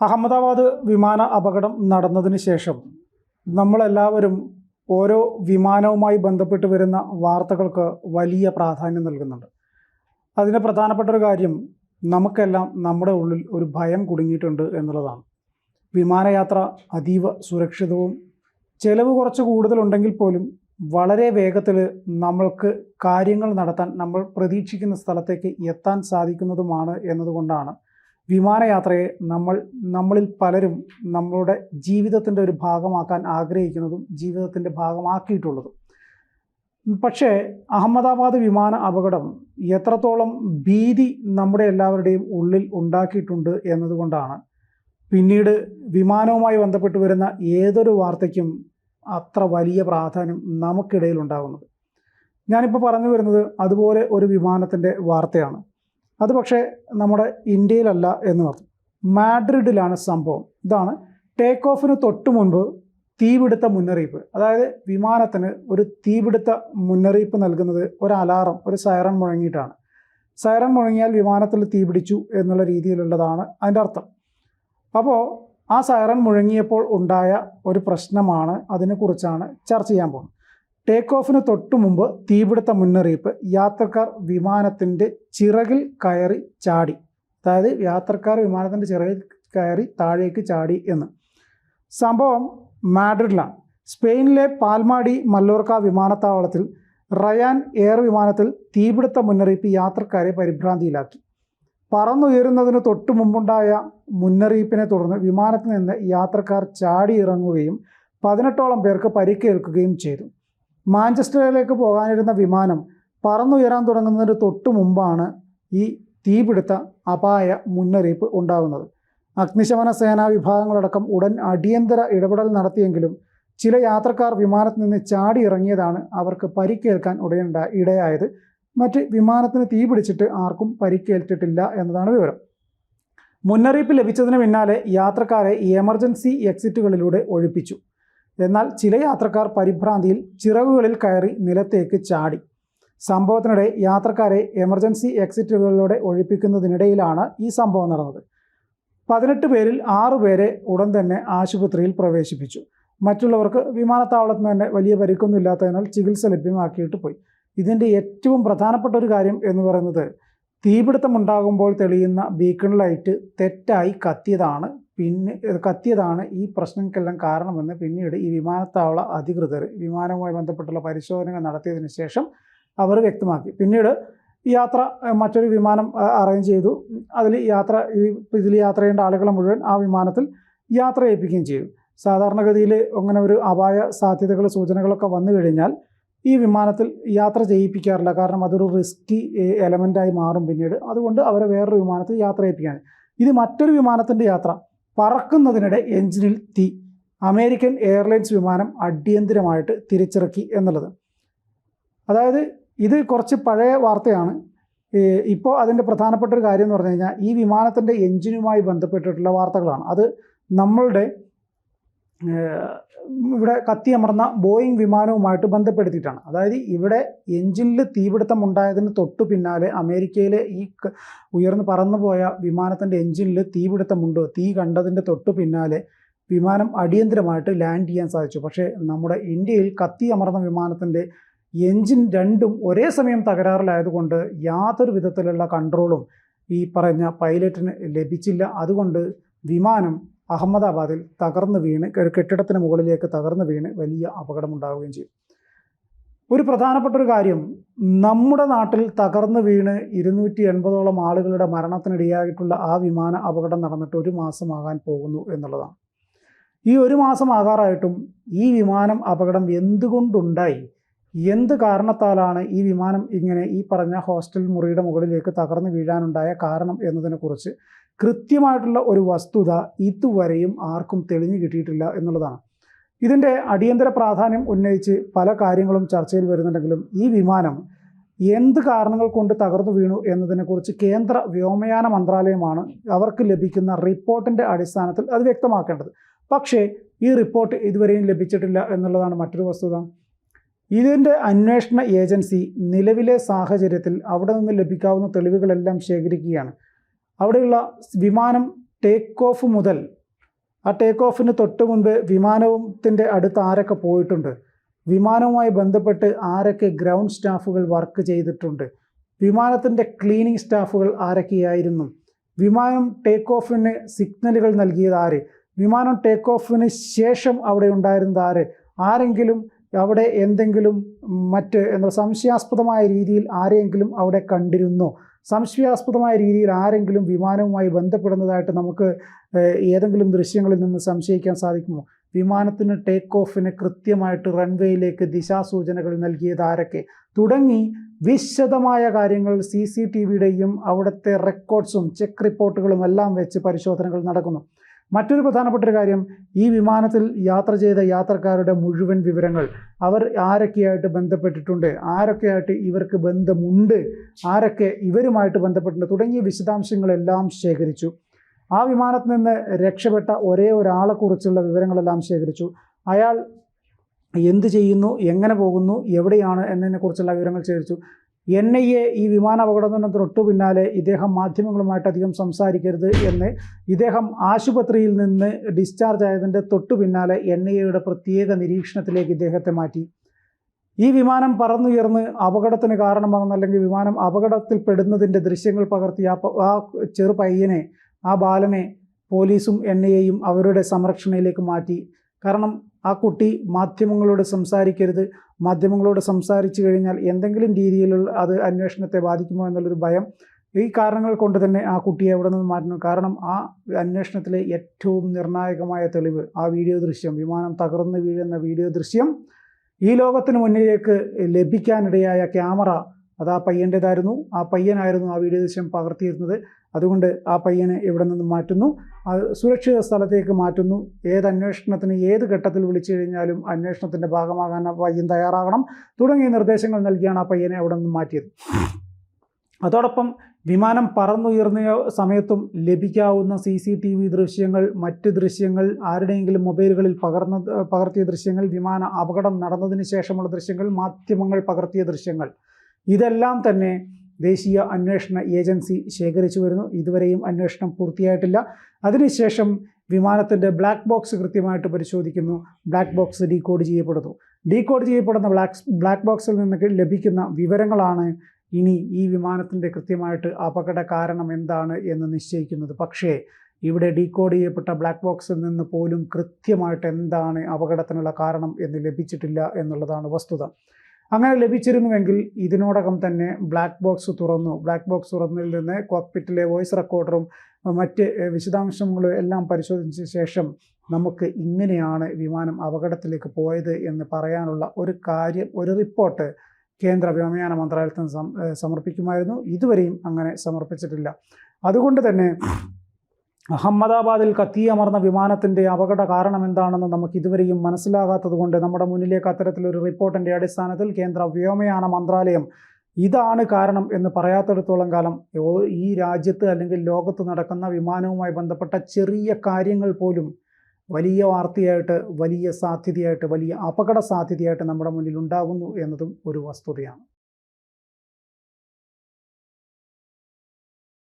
അഹമ്മദാബാദ് വിമാന അപകടം നടന്നതിന് ശേഷം നമ്മളെല്ലാവരും ഓരോ വിമാനവുമായി ബന്ധപ്പെട്ട് വരുന്ന വാർത്തകൾക്ക് വലിയ പ്രാധാന്യം നൽകുന്നുണ്ട്. അതിന് പ്രധാനപ്പെട്ട ഒരു കാര്യം നമുക്കെല്ലാം നമ്മുടെ ഉള്ളിൽ ഒരു ഭയം കുടുങ്ങിയിട്ടുണ്ട് എന്നുള്ളതാണ്. വിമാനയാത്ര അതീവ സുരക്ഷിതവും ചെലവ് കുറച്ച് കൂടുതലുണ്ടെങ്കിൽ പോലും വളരെ വേഗത്തിൽ നമ്മൾക്ക് കാര്യങ്ങൾ നടത്താൻ നമ്മൾ പ്രതീക്ഷിക്കുന്ന സ്ഥലത്തേക്ക് എത്താൻ സാധിക്കുന്നതുമാണ് എന്നതുകൊണ്ടാണ് വിമാനയാത്രയെ നമ്മൾ നമ്മളിൽ പലരും നമ്മളുടെ ജീവിതത്തിന്റെ ഒരു ഭാഗമാക്കാൻ ആഗ്രഹിക്കുന്നതും ജീവിതത്തിന്റെ ഭാഗമാക്കിയിട്ടുള്ളതും. പക്ഷേ അഹമ്മദാബാദ് വിമാന അപകടം എത്രത്തോളം ഭീതി നമ്മുടെ എല്ലാവരുടെയും ഉള്ളിൽ ഉണ്ടാക്കിയിട്ടുണ്ട് എന്നതുകൊണ്ടാണ്. പിന്നീട് വിമാനവുമായി ബന്ധപ്പെട്ട് വരുന്ന ഏതൊരു വാർത്തയ്ക്കും അത്ര വലിയ പ്രാധാന്യം നമുക്കിടയിൽ ഉണ്ടാകുന്നത്. ഞാനിപ്പോൾ പറഞ്ഞു വരുന്നത് അതുപോലെ ഒരു വിമാനത്തിന്റെ വാർത്തയാണ്. അത് പക്ഷേ നമ്മുടെ ഇന്ത്യയിലല്ല എന്ന് പറഞ്ഞു. മാഡ്രിഡിലാണ് സംഭവം. ഇതാണ് ടേക്ക് ഓഫിന് തൊട്ട് മുൻപ് തീപിടുത്ത മുന്നറിയിപ്പ്. അതായത് വിമാനത്തിന് ഒരു തീപിടുത്ത മുന്നറിയിപ്പ് നൽകുന്നത് ഒരു അലാറം ഒരു സൈറൺ മുഴങ്ങിയിട്ടാണ്. സൈറൺ മുഴങ്ങിയാൽ വിമാനത്തിൽ തീപിടിച്ചു എന്നുള്ള രീതിയിലുള്ളതാണ് അതിന്റെ അർത്ഥം. അപ്പോൾ ആ സൈറൺ മുഴങ്ങിയപ്പോൾ ഉണ്ടായ ഒരു പ്രശ്നമാണ് അതിനെക്കുറിച്ചാണ് ചർച്ച ചെയ്യാൻ പോകുന്നത്. ടേക്ക് ഓഫിന് തൊട്ടു മുമ്പ് തീപിടുത്ത മുന്നറിയിപ്പ് യാത്രക്കാർ വിമാനത്തിന്റെ ചിറകിൽ കയറി ചാടി. അതായത് യാത്രക്കാർ വിമാനത്തിന്റെ ചിറകിൽ കയറി താഴേക്ക് ചാടി എന്ന്. സംഭവം മാഡ്രിഡിലാണ്. സ്പെയിനിലെ പാൽമാടി മല്ലോർക്ക വിമാനത്താവളത്തിൽ റയാൻ എയർ വിമാനത്തിൽ തീപിടുത്ത മുന്നറിയിപ്പ് യാത്രക്കാരെ പരിഭ്രാന്തിയിലാക്കി. പറന്നുയരുന്നതിന് തൊട്ടു മുമ്പുണ്ടായ മുന്നറിയിപ്പിനെ തുടർന്ന് വിമാനത്തിൽ നിന്ന് യാത്രക്കാർ ചാടി ഇറങ്ങുകയും പതിനെട്ടോളം പേർക്ക് പരിക്കേൽക്കുകയും ചെയ്തു. മാഞ്ചസ്റ്ററിലേക്ക് പോകാനിരുന്ന വിമാനം പറന്നുയരാൻ തുടങ്ങുന്നതിന് തൊട്ടു മുമ്പാണ് ഈ തീപിടുത്ത അപായ മുന്നറിയിപ്പ് ഉണ്ടാകുന്നത്. അഗ്നിശമന സേനാ വിഭാഗങ്ങളടക്കം ഉടൻ അടിയന്തര ഇടപെടൽ നടത്തിയെങ്കിലും ചില യാത്രക്കാർ വിമാനത്തിൽ നിന്ന് ചാടി ഇറങ്ങിയതാണ് അവർക്ക് പരിക്കേൽക്കാൻ ഉടനുണ്ട ഇടയായത്. മറ്റ് വിമാനത്തിന് തീ പിടിച്ചിട്ട് ആർക്കും പരിക്കേൽറ്റിട്ടില്ല എന്നതാണ് വിവരം. മുന്നറിയിപ്പ് ലഭിച്ചതിന് പിന്നാലെ യാത്രക്കാരെ എമർജൻസി എക്സിറ്റുകളിലൂടെ ഒഴിപ്പിച്ചു. എന്നാൽ ചില യാത്രക്കാർ പരിഭ്രാന്തിയിൽ ചിറകുകളിൽ കയറി നിലത്തേക്ക് ചാടി. സംഭവത്തിനിടെ യാത്രക്കാരെ എമർജൻസി എക്സിറ്റുകളിലൂടെ ഒഴിപ്പിക്കുന്നതിനിടയിലാണ് ഈ സംഭവം നടന്നത്. പതിനെട്ട് പേരിൽ ആറു പേരെ ഉടൻ തന്നെ ആശുപത്രിയിൽ പ്രവേശിപ്പിച്ചു. മറ്റുള്ളവർക്ക് വിമാനത്താവളത്തിൽ തന്നെ വലിയ പരിക്കൊന്നും ഇല്ലാത്തതിനാൽ ചികിത്സ ലഭ്യമാക്കിയിട്ട് പോയി. ഇതിന്റെ ഏറ്റവും പ്രധാനപ്പെട്ട ഒരു കാര്യം എന്ന് പറയുന്നത് തീപിടുത്തമുണ്ടാകുമ്പോൾ തെളിയുന്ന ബീക്കൺ ലൈറ്റ് തെറ്റായി കത്തിയതാണ് പിന്നെ കത്തിയതാണ് ഈ പ്രശ്നങ്ങൾക്കെല്ലാം കാരണമെന്ന് പിന്നീട് ഈ വിമാനത്താവള അധികൃതർ വിമാനവുമായി ബന്ധപ്പെട്ടുള്ള പരിശോധനകൾ നടത്തിയതിന് ശേഷം അവർ വ്യക്തമാക്കി. പിന്നീട് യാത്ര മറ്റൊരു വിമാനം അറേഞ്ച് ചെയ്തു. അതിൽ യാത്ര ഇതിൽ യാത്ര ചെയ്യേണ്ട ആളുകളെ മുഴുവൻ ആ വിമാനത്തിൽ യാത്ര ചെയ്യിപ്പിക്കുകയും ചെയ്തു. സാധാരണഗതിയിൽ അങ്ങനെ ഒരു അപായ സാധ്യതകൾ സൂചനകളൊക്കെ വന്നു കഴിഞ്ഞാൽ ഈ വിമാനത്തിൽ യാത്ര ചെയ്യിപ്പിക്കാറില്ല. കാരണം അതൊരു റിസ്കി എലമെന്റായി മാറും പിന്നീട്. അതുകൊണ്ട് അവരെ വേറൊരു വിമാനത്തിൽ യാത്ര ചെയ്യിപ്പിക്കുകയാണ് ഇത് മറ്റൊരു വിമാനത്തിന്റെ യാത്ര. പറക്കുന്നതിനിടെ എഞ്ചിനിൽ തീ. അമേരിക്കൻ എയർലൈൻസ് വിമാനം അടിയന്തിരമായിട്ട് തിരിച്ചിറക്കി എന്നുള്ളത്. അതായത് ഇത് കുറച്ച് പഴയ വാർത്തയാണ്. ഇപ്പോൾ അതിന്റെ പ്രധാനപ്പെട്ട ഒരു കാര്യം എന്ന് പറഞ്ഞു കഴിഞ്ഞാൽ ഈ വിമാനത്തിന്റെ എഞ്ചിനുമായി ബന്ധപ്പെട്ടിട്ടുള്ള വാർത്തകളാണ്. അത് നമ്മളുടെ ഇവിടെ കത്തിയമർന്ന ബോയിങ് വിമാനവുമായിട്ട് ബന്ധപ്പെടുത്തിയിട്ടാണ്. അതായത് ഇവിടെ എഞ്ചിനിൽ തീപിടുത്തം ഉണ്ടായതിന് തൊട്ടു പിന്നാലെ അമേരിക്കയിലെ ഈ ഉയർന്നു പറന്നുപോയ വിമാനത്തിന്റെ എഞ്ചിനിൽ തീപിടുത്തമുണ്ടോ. തീ കണ്ടതിന്റെ തൊട്ടു പിന്നാലെ വിമാനം അടിയന്തരമായിട്ട് ലാൻഡ് ചെയ്യാൻ സാധിച്ചു. പക്ഷേ നമ്മുടെ ഇന്ത്യയിൽ കത്തിയമർന്ന വിമാനത്തിന്റെ എഞ്ചിൻ രണ്ടും ഒരേ സമയം തകരാറിലായതുകൊണ്ട് യാതൊരു വിധത്തിലുള്ള കൺട്രോളും ഈ പറഞ്ഞ പൈലറ്റിന് ലഭിച്ചില്ല. അതുകൊണ്ട് വിമാനം അഹമ്മദാബാദിൽ തകർന്നു വീണ് കെട്ടിടത്തിന് മുകളിലേക്ക് തകർന്നു വീണ് വലിയ അപകടമുണ്ടാവുകയും ചെയ്തു. ഒരു പ്രധാനപ്പെട്ട ഒരു കാര്യം നമ്മുടെ നാട്ടിൽ തകർന്നു വീണ് ഇരുന്നൂറ്റി എൺപതോളം ആളുകളുടെ മരണത്തിനിടയായിട്ടുള്ള ആ വിമാന അപകടം നടന്നിട്ട് ഒരു മാസമാകാൻ പോകുന്നു എന്നുള്ളതാണ്. ഈ ഒരു മാസമാകാറായിട്ടും ഈ വിമാനം അപകടം എന്തുകൊണ്ടുണ്ടായി? എന്ത് കാരണത്താലാണ് ഈ വിമാനം ഇങ്ങനെ ഈ പറഞ്ഞ ഹോസ്റ്റൽ മുറിയുടെ മുകളിലേക്ക് തകർന്നു വീഴാനുണ്ടായ കാരണം എന്നതിനെക്കുറിച്ച് കൃത്യമായിട്ടുള്ള ഒരു വസ്തുത ഇതുവരെയും ആർക്കും തെളിഞ്ഞു കിട്ടിയിട്ടില്ല എന്നുള്ളതാണ്. ഇതിന്റെ അടിയന്തര പ്രാധാന്യം ഉന്നയിച്ച് പല കാര്യങ്ങളും ചർച്ചയിൽ വരുന്നുണ്ടെങ്കിലും ഈ വിമാനം എന്ത് കാരണങ്ങൾ കൊണ്ട് തകർന്നു വീണു എന്നതിനെക്കുറിച്ച് കേന്ദ്ര വ്യോമയാന മന്ത്രാലയമാണ് അവർക്ക് ലഭിക്കുന്ന റിപ്പോർട്ടിന്റെ അടിസ്ഥാനത്തിൽ അത് വ്യക്തമാക്കേണ്ടത്. പക്ഷേ ഈ റിപ്പോർട്ട് ഇതുവരെയും ലഭിച്ചിട്ടില്ല എന്നുള്ളതാണ് മറ്റൊരു വസ്തുത. ഇതിന്റെ അന്വേഷണ ഏജൻസി നിലവിലെ സാഹചര്യത്തിൽ അവിടെ നിന്ന് ലഭിക്കാവുന്ന തെളിവുകളെല്ലാം ശേഖരിക്കുകയാണ്. അവിടെയുള്ള വിമാനം ടേക്ക് ഓഫ് മുതൽ ആ ടേക്ക് ഓഫിന് തൊട്ട് മുൻപ് വിമാനത്തിന്റെ അടുത്ത് ആരൊക്കെ പോയിട്ടുണ്ട്? വിമാനവുമായി ബന്ധപ്പെട്ട് ആരൊക്കെ ഗ്രൗണ്ട് സ്റ്റാഫുകൾ വർക്ക് ചെയ്തിട്ടുണ്ട്? വിമാനത്തിന്റെ ക്ലീനിങ് സ്റ്റാഫുകൾ ആരൊക്കെയായിരുന്നു? വിമാനം ടേക്ക് ഓഫിന് സിഗ്നലുകൾ നൽകിയത് ആര്? വിമാനം ടേക്ക് ഓഫിന് ശേഷം അവിടെ ഉണ്ടായിരുന്നത് ആര്? ആരെങ്കിലും അവിടെ എന്തെങ്കിലും മറ്റ് എന്താ സംശയാസ്പദമായ രീതിയിൽ ആരെയെങ്കിലും അവിടെ കണ്ടിരുന്നോ? സംശയാസ്പദമായ രീതിയിൽ ആരെങ്കിലും വിമാനവുമായി ബന്ധപ്പെടുന്നതായിട്ട് നമുക്ക് ഏതെങ്കിലും ദൃശ്യങ്ങളിൽ നിന്ന് സംശയിക്കാൻ സാധിക്കുമോ? വിമാനത്തിന് ടേക്ക് ഓഫിന് കൃത്യമായിട്ട് റൺവേയിലേക്ക് ദിശാസൂചനകൾ നൽകിയത് ആരൊക്കെ? തുടങ്ങി വിശദമായ കാര്യങ്ങൾ സി സി ടി വിയുടെയും അവിടുത്തെ റെക്കോർഡ്സും ചെക്ക് റിപ്പോർട്ടുകളും എല്ലാം വെച്ച് പരിശോധനകൾ നടക്കുന്നു. മറ്റൊരു പ്രധാനപ്പെട്ട ഒരു കാര്യം ഈ വിമാനത്തിൽ യാത്ര ചെയ്ത യാത്രക്കാരുടെ മുഴുവൻ വിവരങ്ങൾ അവർ ആരൊക്കെയായിട്ട് ബന്ധപ്പെട്ടിട്ടുണ്ട് ആരൊക്കെയായിട്ട് ഇവർക്ക് ബന്ധമുണ്ട് ആരൊക്കെ ഇവരുമായിട്ട് ബന്ധപ്പെട്ടിട്ടുണ്ട് തുടങ്ങിയ വിശദാംശങ്ങളെല്ലാം ശേഖരിച്ചു. ആ വിമാനത്തിൽ നിന്ന് രക്ഷപ്പെട്ട ഒരേ ഒരാളെക്കുറിച്ചുള്ള വിവരങ്ങളെല്ലാം ശേഖരിച്ചു. അയാൾ എന്ത് ചെയ്യുന്നു എങ്ങനെ പോകുന്നു എവിടെയാണ് എന്നതിനെക്കുറിച്ചുള്ള വിവരങ്ങൾ ശേഖരിച്ചു. എൻ ഐ എ ഈ വിമാന അപകടത്തിന് തൊട്ടു പിന്നാലെ ഇദ്ദേഹം മാധ്യമങ്ങളുമായിട്ട് അധികം സംസാരിക്കരുത് എന്ന് ഇദ്ദേഹം ആശുപത്രിയിൽ നിന്ന് ഡിസ്ചാർജ് ആയതിന്റെ തൊട്ടു പിന്നാലെ എൻ ഐ എയുടെ പ്രത്യേക നിരീക്ഷണത്തിലേക്ക് ഇദ്ദേഹത്തെ മാറ്റി. ഈ വിമാനം പറന്നുയർന്ന് അപകടത്തിന് കാരണമാകുന്ന അല്ലെങ്കിൽ വിമാനം അപകടത്തിൽപ്പെടുന്നതിന്റെ ദൃശ്യങ്ങൾ പകർത്തി ആ പ- ആ ചെറു പയ്യനെ ആ ബാലനെ പോലീസും എൻ ഐ എയും അവരുടെ സംരക്ഷണയിലേക്ക് മാറ്റി. കാരണം ആ കുട്ടി മാധ്യമങ്ങളോട് സംസാരിക്കരുത്. മാധ്യമങ്ങളോട് സംസാരിച്ചു കഴിഞ്ഞാൽ എന്തെങ്കിലും രീതിയിലുള്ള അത് അന്വേഷണത്തെ ബാധിക്കുമോ എന്നുള്ളൊരു ഭയം ഈ കാരണങ്ങൾ കൊണ്ട് തന്നെ ആ കുട്ടിയെ അവിടെ നിന്ന് മാറ്റുന്നു. കാരണം ആ അന്വേഷണത്തിലെ ഏറ്റവും നിർണായകമായ തെളിവ് ആ വീഡിയോ ദൃശ്യം വിമാനം തകർന്ന് വീഴുന്ന വീഡിയോ ദൃശ്യം ഈ ലോകത്തിന് മുന്നിലേക്ക് ലഭിക്കാനിടയായ ക്യാമറ അത് ആ പയ്യന്റേതായിരുന്നു. ആ പയ്യനായിരുന്നു ആ വീഡിയോ ദൃശ്യം പകർത്തിയിരുന്നത്. അതുകൊണ്ട് ആ പയ്യനെ ഇവിടെ നിന്ന് മാറ്റുന്നു. സുരക്ഷിത സ്ഥലത്തേക്ക് മാറ്റുന്നു. ഏത് അന്വേഷണത്തിന് ഏത് ഘട്ടത്തിൽ വിളിച്ചു കഴിഞ്ഞാലും അന്വേഷണത്തിന്റെ ഭാഗമാകാൻ ആ പയ്യൻ തയ്യാറാകണം. തുടങ്ങിയ നിർദ്ദേശങ്ങൾ നൽകിയാണ് ആ പയ്യനെ അവിടെ നിന്ന് മാറ്റിയത്. അതോടൊപ്പം വിമാനം പറന്നുയർന്ന സമയത്തും ലഭിക്കാവുന്ന സി സി ടി വി ദൃശ്യങ്ങൾ മറ്റ് ദൃശ്യങ്ങൾ ആരുടെയെങ്കിലും മൊബൈലുകളിൽ പകർന്ന പകർത്തിയ ദൃശ്യങ്ങൾ വിമാന അപകടം നടന്നതിന് ശേഷമുള്ള ദൃശ്യങ്ങൾ മാധ്യമങ്ങൾ പകർത്തിയ ദൃശ്യങ്ങൾ. ഇതെല്ലാം തന്നെ ദേശീയ അന്വേഷണ ഏജൻസി ശേഖരിച്ചു വരുന്നു. ഇതുവരെയും അന്വേഷണം പൂർത്തിയായിട്ടില്ല. അതിനുശേഷം വിമാനത്തിന്റെ ബ്ലാക്ക് ബോക്സ് കൃത്യമായിട്ട് പരിശോധിക്കുന്നു. ബ്ലാക്ക് ബോക്സ് ഡീകോഡ് ചെയ്യപ്പെടുന്നു. ഡീകോഡ് ചെയ്യപ്പെടുന്ന ബ്ലാക്ക് ബ്ലാക്ക് ബോക്സിൽ നിന്ന് ലഭിക്കുന്ന വിവരങ്ങളാണ് ഇനി ഈ വിമാനത്തിന്റെ കൃത്യമായിട്ട് അപകട കാരണം എന്താണ് എന്ന് നിശ്ചയിക്കുന്നത്. പക്ഷേ ഇവിടെ ഡീകോഡ് ചെയ്യപ്പെട്ട ബ്ലാക്ക് ബോക്സിൽ നിന്ന് പോലും കൃത്യമായിട്ട് എന്താണ് അപകടത്തിനുള്ള കാരണം എന്ന് ലഭിച്ചിട്ടില്ല എന്നുള്ളതാണ് വസ്തുത. അങ്ങനെ ലഭിച്ചിരുന്നുവെങ്കിൽ ഇതിനോടകം തന്നെ ബ്ലാക്ക് ബോക്സ് തുറന്നു. ബ്ലാക്ക് ബോക്സ് തുറന്നതിൽ നിന്ന് കോക്പിറ്റിലെ വോയിസ് റെക്കോർഡറും മറ്റ് വിശദാംശങ്ങളും എല്ലാം പരിശോധിച്ച ശേഷം നമുക്ക് ഇങ്ങനെയാണ് വിമാനം അപകടത്തിലേക്ക് പോയത് എന്ന് പറയാനുള്ള ഒരു കാര്യം ഒരു റിപ്പോർട്ട് കേന്ദ്ര വ്യോമയാന മന്ത്രാലയത്തിന് സമർപ്പിക്കുമായിരുന്നു. ഇതുവരെയും അങ്ങനെ സമർപ്പിച്ചിട്ടില്ല. അതുകൊണ്ട് തന്നെ അഹമ്മദാബാദിൽ കത്തിയമർന്ന വിമാനത്തിന്റെ അപകട കാരണം എന്താണെന്ന് നമുക്ക് ഇതുവരെയും മനസ്സിലാകാത്തത് കൊണ്ട് നമ്മുടെ മുന്നിലേക്ക് അത്തരത്തിലൊരു റിപ്പോർട്ടിന്റെ അടിസ്ഥാനത്തിൽ കേന്ദ്ര വ്യോമയാന മന്ത്രാലയം ഇതാണ് കാരണം എന്ന് പറയാത്തിടത്തോളം കാലം ഈ രാജ്യത്ത് അല്ലെങ്കിൽ ലോകത്ത് നടക്കുന്ന വിമാനവുമായി ബന്ധപ്പെട്ട ചെറിയ കാര്യങ്ങൾ പോലും വലിയ വാർത്തയായിട്ട് വലിയ സാധ്യതയായിട്ട് വലിയ അപകട സാധ്യതയായിട്ട് നമ്മുടെ മുന്നിൽ ഉണ്ടാകുന്നു എന്നതും ഒരു വസ്തുതയാണ്.